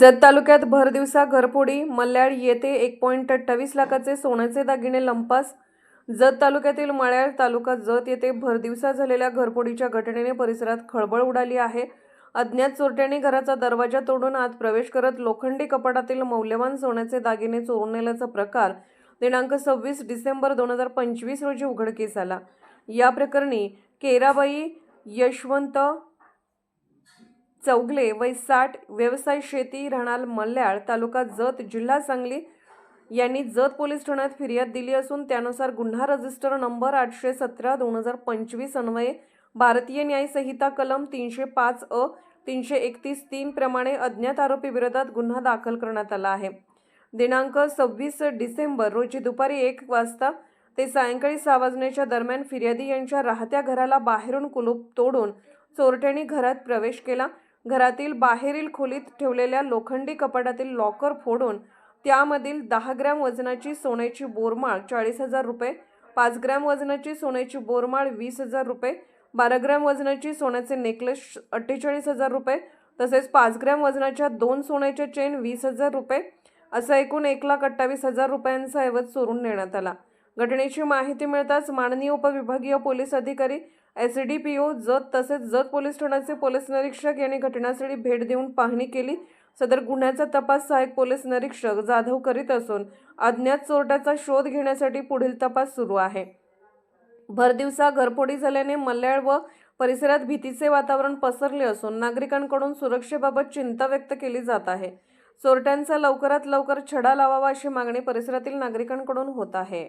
जत तालुक्यात भर दिवसा घरफोडी मल्याळ येथे एक पॉईंट अठ्ठावीस लाखाचे सोन्याचे दागिने लंपास. जत तालुक्यातील मळ्याळ तालुका जत येथे भरदिवसा झालेल्या घरफोडीच्या घटनेने परिसरात खळबळ उडाली आहे. अज्ञात चोरट्यांनी घराचा दरवाजा तोडून आत प्रवेश करत लोखंडी कपाटातील मौल्यवान सोन्याचे दागिने चोरून नेल्याचा प्रकार दिनांक सव्वीस डिसेंबर दोन हजार पंचवीस रोजी उघडकीस आला. या प्रकरणी केराबाई यशवंत चौगले वय साठ व्यवसाय शेती राहणार मल्याळ तालुका जत जिल्हा सांगली यांनी जत पोलीस ठाण्यात फिर्याद दिली असून त्यानुसार गुन्हा रजिस्टर नंबर आठशे सतरा दोन हजार पंचवीस अन्वये भारतीय न्यायसंहिता कलम तीनशे पाच अ तीनशे एकतीस तीन प्रमाणे अज्ञात आरोपीविरोधात गुन्हा दाखल करण्यात आला आहे. दिनांक सव्वीस डिसेंबर रोजी दुपारी एक वाजता ते सायंकाळी सहा वाजण्याच्या दरम्यान फिर्यादी यांच्या राहत्या घराला बाहेरून कुलूप तोडून चोरट्यांनी घरात प्रवेश केला. घरातील बाहेरील खोलीत ठेवलेल्या लोखंडी कपाटातील लॉकर फोडून त्यामधील दहा ग्रॅम वजनाची सोन्याची बोरमाळ चाळीस हजार रुपये पाच ग्रॅम वजनाची सोन्याची बोरमाळ वीस हजार रुपये बारा ग्रॅम वजनाची सोन्याचे नेकलेस अठ्ठेचाळीस हजार रुपये तसेच पाच ग्रॅम वजनाच्या दोन सोन्याच्या चेन वीस हजार रुपये असा एकूण एक लाख अठ्ठावीस हजार रुपयांचा ऐवज चोरून नेण्यात आला. घटनेची माहिती मिळताच माननीय उपविभागीय पोलीस अधिकारी S D P O Jath तसेच जत पोलीस ठाण्याचे पोलीस निरीक्षक यांनी घटनास्थळी भेट देऊन पाहणी केली. सदर गुन्ह्याचा तपास सहाय्यक पोलीस निरीक्षक जाधव करीत असून अज्ञात चोरट्याचा शोध घेण्यासाठी पुढील तपास सुरू आहे. भरदिवसा घरफोडी झाल्याने मल्याळ व परिसरात भीतीचे वातावरण पसरले असून नागरिकांकडून सुरक्षेबाबत चिंता व्यक्त केली जात आहे. चोरट्यांचा लवकरात लवकर छडा लावावा अशी मागणी परिसरातील नागरिकांकडून होत आहे.